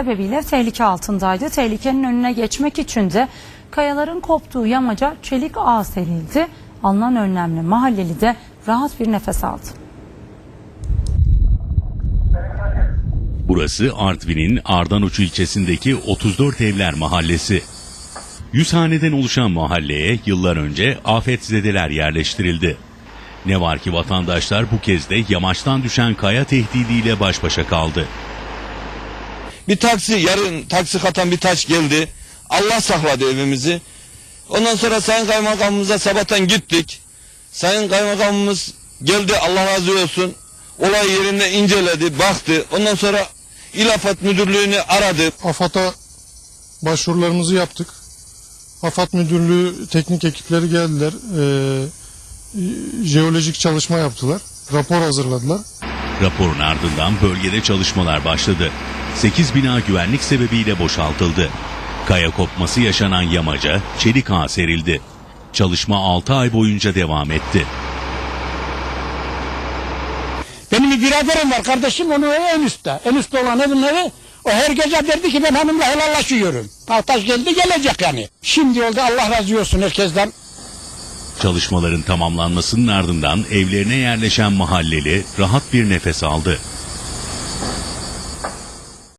sebebiyle tehlike altındaydı. Tehlikenin önüne geçmek için de kayaların koptuğu yamaca çelik ağ serildi. Alınan önlemle mahalleli de rahat bir nefes aldı. Burası Artvin'in Ardanuç ilçesindeki 34 Evler Mahallesi. Yüz haneden oluşan mahalleye yıllar önce afetzedeler yerleştirildi. Ne var ki vatandaşlar bu kez de yamaçtan düşen kaya tehdidiyle baş başa kaldı. Bir taksi yarın taksi katan bir taş geldi. Allah sakladı evimizi. Ondan sonra Sayın Kaymakamımıza sabahtan gittik. Sayın Kaymakamımız geldi Allah razı olsun. Olay yerinde inceledi, baktı. Ondan sonra İl Afet Müdürlüğü'nü aradı. AFAD'a başvurularımızı yaptık. AFAD Müdürlüğü teknik ekipleri geldiler. Ee, jeolojik çalışma yaptılar. Rapor hazırladılar. Raporun ardından bölgede çalışmalar başladı. 8 bina güvenlik sebebiyle boşaltıldı. Kaya kopması yaşanan yamaca çelik ağ serildi. Çalışma 6 ay boyunca devam etti. Benim bir biraderim var kardeşim evi en üstte. En üstte olan evin evi. O her gece derdi ki ben hanımla helallaşıyorum. Tahtaş geldi gelecek yani. Şimdi oldu Allah razı olsun herkesten. Çalışmaların tamamlanmasının ardından evlerine yerleşen mahalleli rahat bir nefes aldı.